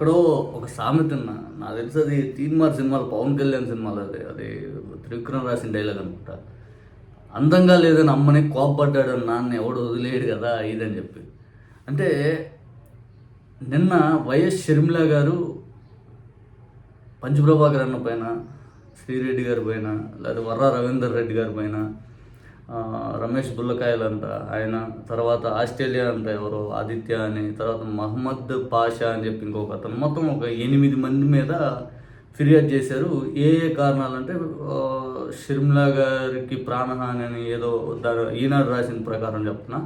ఎక్కడో ఒక సామెత ఉన్నా నాకు తెలిసి అది తీన్మార్ సినిమాలో పవన్ కళ్యాణ్ సినిమాలో అది అది త్రివిక్రమ్ రాసిన డైలాగ్ అనుకుంటా. అందంగా లేదని అమ్మని కోపడ్డాడు నాన్న ఎవడు వదిలేడు కదా ఇదని చెప్పి. అంటే నిన్న వైఎస్ షర్మిల గారు పంచప్రభాకర్ అన్న పైన శ్రీరెడ్డి గారి పైన లేదా వర్రా రవీందర్ రెడ్డి గారి పైన రమేష్ బుల్లకాయలు అంట ఆయన తర్వాత ఆస్ట్రేలియా అంట ఎవరో ఆదిత్య అని తర్వాత మహమ్మద్ పాషా అని చెప్పి ఇంకొక అతను. మొత్తం ఒక ఎనిమిది మంది మీద ఫిర్యాదు చేశారు. ఏ ఏ కారణాలంటే షర్మిలా గారికి ప్రాణహాని అని ఏదో దాని ఈనాడు రాసిన ప్రకారం చెప్తున్నా.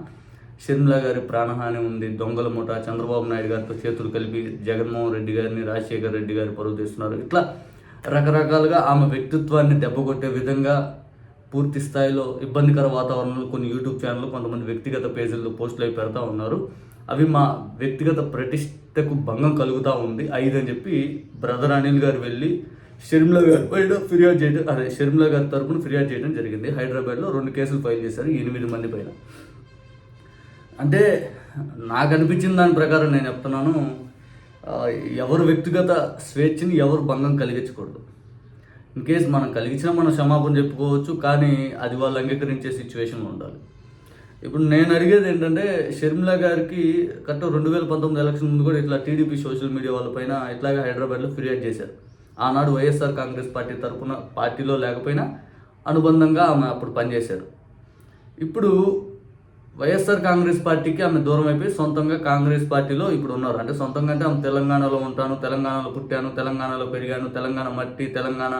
షర్మిలా గారి ప్రాణహాని ఉంది. దొంగల ముఠ చంద్రబాబు నాయుడు గారితో చేతులు కలిపి జగన్మోహన్ రెడ్డి గారిని రాజశేఖర్ రెడ్డి గారి పరువు తీస్తున్నారు. ఇట్లా రకరకాలుగా ఆమె వ్యక్తిత్వాన్ని దెబ్బకొట్టే విధంగా పూర్తి స్థాయిలో ఇబ్బందికర వాతావరణంలో కొన్ని యూట్యూబ్ ఛానల్ కొంతమంది వ్యక్తిగత పేజీల్లో పోస్టులు అవి పెడతా ఉన్నారు. అవి మా వ్యక్తిగత ప్రతిష్టకు భంగం కలుగుతూ ఉంది. ఐదు అని చెప్పి బ్రదర్ అనిల్ గారు వెళ్ళి షర్మిల గారు పైన ఫిర్యాదు చేయడం అదే షర్మిల గారి తరపున ఫిర్యాదు చేయడం జరిగింది. హైదరాబాద్లో రెండు కేసులు ఫైల్ చేశారు ఎనిమిది మంది పైన. అంటే నాకు అనిపించిన దాని ప్రకారం నేను చెప్తున్నాను ఎవరు వ్యక్తిగత స్వేచ్ఛని ఎవరు భంగం కలిగించకూడదు. ఇన్ కేస్ మనం కలిగించినా మనం క్షమాపణ చెప్పుకోవచ్చు కానీ అది వాళ్ళు అంగీకరించే సిచ్యువేషన్లో ఉండాలి. ఇప్పుడు నేను అడిగేది ఏంటంటే షర్మిల గారికి కరెక్ట్ రెండు వేల పంతొమ్మిది ఎలక్షన్ ముందు కూడా ఇట్లా టీడీపీ సోషల్ మీడియా వాళ్ళపైన ఇట్లాగే హైదరాబాద్లో ఫిర్యాదు చేశారు. ఆనాడు వైఎస్ఆర్ కాంగ్రెస్ పార్టీ తరఫున పార్టీలో లేకపోయినా అనుబంధంగా ఆమె అప్పుడు పనిచేశారు. ఇప్పుడు వైఎస్ఆర్ కాంగ్రెస్ పార్టీకి ఆమె దూరం అయిపోయి సొంతంగా కాంగ్రెస్ పార్టీలో ఇప్పుడు ఉన్నారు. అంటే సొంతంగా అంటే ఆమె తెలంగాణలో ఉంటాను తెలంగాణలో పుట్టాను తెలంగాణలో పెరిగాను తెలంగాణ మట్టి తెలంగాణ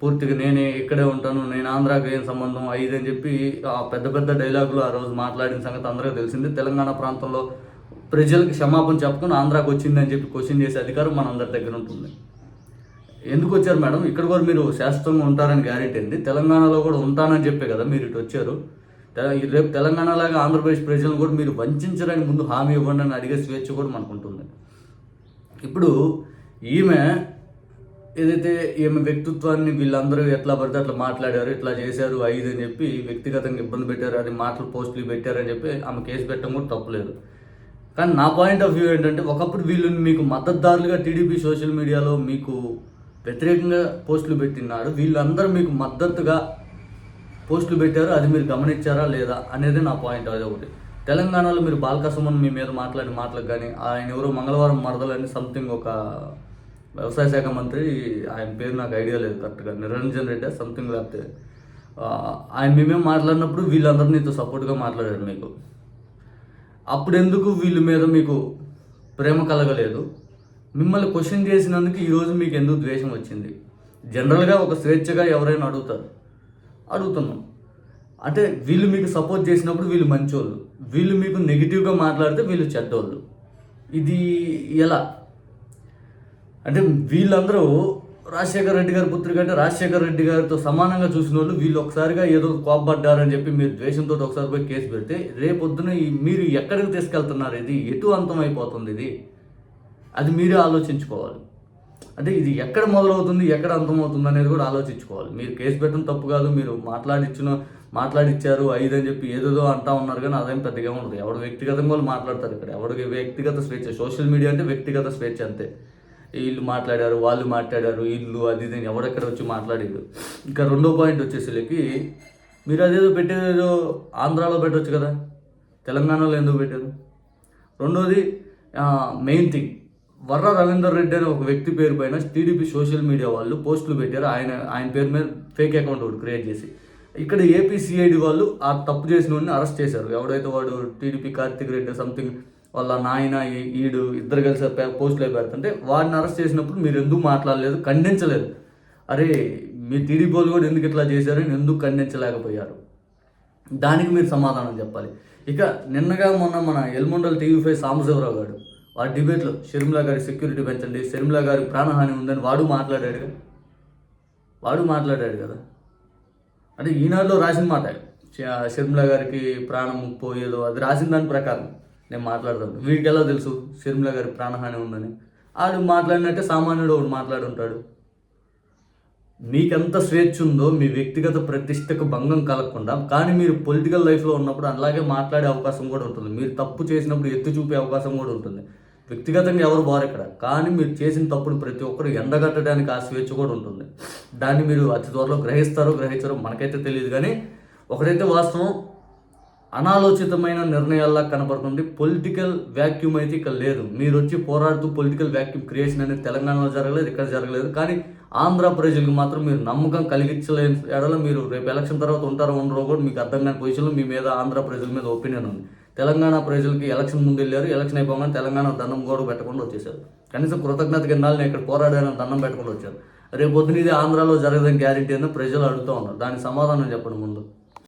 పూర్తిగా నేనే ఇక్కడే ఉంటాను నేను ఆంధ్రాకి ఏం సంబంధం ఐదు అని చెప్పి ఆ పెద్ద పెద్ద డైలాగులు ఆ రోజు మాట్లాడిన సంగతి అందరికీ తెలిసింది. తెలంగాణ ప్రాంతంలో ప్రజలకి క్షమాపణ చెప్పుకొని ఆంధ్రాకి వచ్చిందని చెప్పి క్వశ్చన్ చేసే అధికారం మన అందరి దగ్గర ఉంటుంది. ఎందుకు వచ్చారు మేడం? ఇక్కడ కూడా మీరు శాశ్వతంగా ఉంటారని గ్యారెంటీ ఉంది. తెలంగాణలో కూడా ఉంటానని చెప్పే కదా మీరు ఇటు వచ్చారు. రేపు తెలంగాణలాగా ఆంధ్రప్రదేశ్ ప్రజలను కూడా మీరు వంచరని ముందు హామీ ఇవ్వండి అని అడిగే స్వేచ్ఛ కూడా మనకు ఉంటుంది ఇప్పుడు ఈమె ఏదైతే ఈమె వ్యక్తిత్వాన్ని వీళ్ళందరూ ఎట్లా పడితే అట్లా మాట్లాడారు ఇట్లా చేశారు ఐదు అని చెప్పి వ్యక్తిగతంగా ఇబ్బంది పెట్టారు అది మాటలు పోస్టులు పెట్టారని చెప్పి ఆమె కేసు పెట్టడం కూడా తప్పులేదు. కానీ నా పాయింట్ ఆఫ్ వ్యూ ఏంటంటే ఒకప్పుడు వీళ్ళు మీకు మద్దతుదారులుగా టీడీపీ సోషల్ మీడియాలో మీకు వ్యతిరేకంగా పోస్టులు పెట్టినాడు వీళ్ళందరూ మీకు మద్దతుగా పోస్టులు పెట్టారు? అది మీరు గమనించారా లేదా అనేది నా పాయింట్ అది ఒకటి. తెలంగాణలో మీరు బాలకసుమన్ మీ మీద మాట్లాడిన మాటలకు కానీ ఆయన ఎవరో మంగళవారం మరదలని సంథింగ్ ఒక వ్యవసాయ శాఖ మంత్రి ఆయన పేరు నాకు ఐడియా లేదు కరెక్ట్గా నిరంజన్ రెడ్డి సంథింగ్ లేకపోతే ఆయన మేమేం మాట్లాడినప్పుడు వీళ్ళందరూ నీతో సపోర్ట్గా మాట్లాడారు మీకు. అప్పుడు ఎందుకు వీళ్ళ మీద మీకు ప్రేమ కలగలేదు? మిమ్మల్ని క్వశ్చన్ చేసినందుకు ఈరోజు మీకు ఎందుకు ద్వేషం వచ్చింది? జనరల్గా ఒక స్వేచ్ఛగా ఎవరైనా అడుగుతారు. అడుగుతున్నాం. అంటే వీళ్ళు మీకు సపోర్ట్ చేసినప్పుడు వీళ్ళు మంచోళ్ళు. వీళ్ళు మీకు నెగిటివ్గా మాట్లాడితే వీళ్ళు చెడ్డోళ్ళు. ఇది ఎలా? అంటే వీళ్ళందరూ రాజశేఖర రెడ్డి గారి పుత్రిక అంటే రాజశేఖర రెడ్డి గారితో సమానంగా చూసిన వాళ్ళు వీళ్ళు ఒకసారిగా ఏదో కోపడ్డారని చెప్పి మీరు ద్వేషంతో ఒకసారి పోయి కేసు పెడితే రేపొద్దున మీరు ఎక్కడికి తీసుకెళ్తున్నారు ఇది? ఎటు అంతం అయిపోతుంది ఇది? అది మీరే ఆలోచించుకోవాలి. అంటే ఇది ఎక్కడ మొదలవుతుంది ఎక్కడ అంతమవుతుంది అనేది కూడా ఆలోచించుకోవాలి. మీరు కేసు పెట్టడం తప్పు కాదు మీరు మాట్లాడిచ్చిన మాట్లాడిచ్చారు ఐదు అని చెప్పి ఏదేదో అంటా ఉన్నారు కానీ అదేం పెద్దగా ఉండదు. ఎవడు వ్యక్తిగతంగా వాళ్ళు మాట్లాడతారు ఇక్కడ. ఎవడికి వ్యక్తిగత స్వేచ్ఛ సోషల్ మీడియా అంటే వ్యక్తిగత స్వేచ్ఛ అంతే. వీళ్ళు మాట్లాడారు వాళ్ళు మాట్లాడారు వీళ్ళు అది ఇది ఎవడెక్కడ వచ్చి మాట్లాడారు ఇంకా రెండో పాయింట్ వచ్చేసరికి మీరు అదేదో పెట్టేదేదో ఆంధ్రాలో పెట్టవచ్చు కదా? తెలంగాణలో ఎందుకు పెట్టారు? రెండోది మెయిన్ థింగ్ వర్ర రవీందర్ రెడ్డి అనే ఒక వ్యక్తి పేరు పైన టీడీపీ సోషల్ మీడియా వాళ్ళు పోస్టులు పెట్టారు. ఆయన ఆయన పేరు మీద ఫేక్ అకౌంట్ ఒకటి క్రియేట్ చేసి. ఇక్కడ ఏపీసీఐడి వాళ్ళు ఆ తప్పు చేసిన వాడిని అరెస్ట్ చేశారు. ఎవడైతే వాడు టీడీపీ కార్తిక్ రెడ్డి సంథింగ్ వాళ్ళ నాయన ఈడు ఇద్దరు కలిసి పే- పోస్టులు అయి పెడుతుంటే వాడిని అరెస్ట్ చేసినప్పుడు మీరు ఎందుకు మాట్లాడలేదు? ఖండించలేదు. అరే మీ టీడీపీ వాళ్ళు కూడా ఎందుకు ఇట్లా చేశారని ఎందుకు ఖండించలేకపోయారు? దానికి మీరు సమాధానం చెప్పాలి. ఇక నిన్నగా మొన్న మన ఎల్మండల్ టీవీ ఫైవ్ సాంబశివరావు గారు వాడి డిబేట్లో షర్మిలా గారి సెక్యూరిటీ పెంచండి షర్మిలా గారి ప్రాణహాని ఉందని వాడు మాట్లాడాడు కదా. వాడు మాట్లాడాడు కదా. అంటే ఈనాడులో రాసిన మాట. షర్మిలా గారికి ప్రాణం పోయేదో అది రాసిన దాని ప్రకారం నేను మాట్లాడతాను. వీడికి ఎలా తెలుసు షర్మిలా గారి ప్రాణహాని ఉందని? ఆడు మాట్లాడినట్టే సామాన్యుడు ఒకడు మాట్లాడుంటాడు. మీకెంత స్వేచ్ఛ ఉందో మీ వ్యక్తిగత ప్రతిష్టకు భంగం కలగకుండా కానీ మీరు పొలిటికల్ లైఫ్లో ఉన్నప్పుడు అలాగే మాట్లాడే అవకాశం కూడా ఉంటుంది. మీరు తప్పు చేసినప్పుడు ఎత్తి చూపే అవకాశం కూడా ఉంటుంది. వ్యక్తిగతంగా ఎవరు బారు ఇక్కడ. కానీ మీరు చేసిన తప్పును ప్రతి ఒక్కరు ఎండగట్టడానికి ఆ స్వేచ్ఛ కూడా ఉంటుంది. దాన్ని మీరు అతి త్వరలో గ్రహిస్తారో గ్రహించారో మనకైతే తెలియదు. కానీ ఒకటైతే వాస్తవం అనాలోచితమైన నిర్ణయాల్లా కనబడుతుంది. పొలిటికల్ వ్యాక్యూమ్ అయితే ఇక్కడ లేదు. మీరు వచ్చి పోరాడుతూ పొలిటికల్ వ్యాక్యూమ్ క్రియేషన్ అనేది తెలంగాణలో జరగలేదు ఇక్కడ జరగలేదు. కానీ ఆంధ్ర ప్రజలకు మాత్రం మీరు నమ్మకం కలిగించలేని ఎడలో మీరు రేపు ఎలక్షన్ తర్వాత ఉంటారో ఉండరో కూడా మీకు అర్థం కాని పొజిషన్లో మీ మీద ఆంధ్ర ప్రజల మీద ఒపీనియన్ ఉంది. తెలంగాణ ప్రజలకి ఎలక్షన్ ముందు వెళ్ళారు ఎలక్షన్ అయిపోగానే తెలంగాణ దండం కూడా పెట్టకుండా వచ్చేసారు కనీసం కృతజ్ఞత కిందాలు నేను ఇక్కడ పోరాడాను దండం పెట్టకుండా వచ్చారు రేపు పొద్దున ఇది ఆంధ్రాలో జరగదని గ్యారెంటీ అని ప్రజలు అడుగుతూ ఉన్నారు. దానికి సమాధానం చెప్పండి ముందు.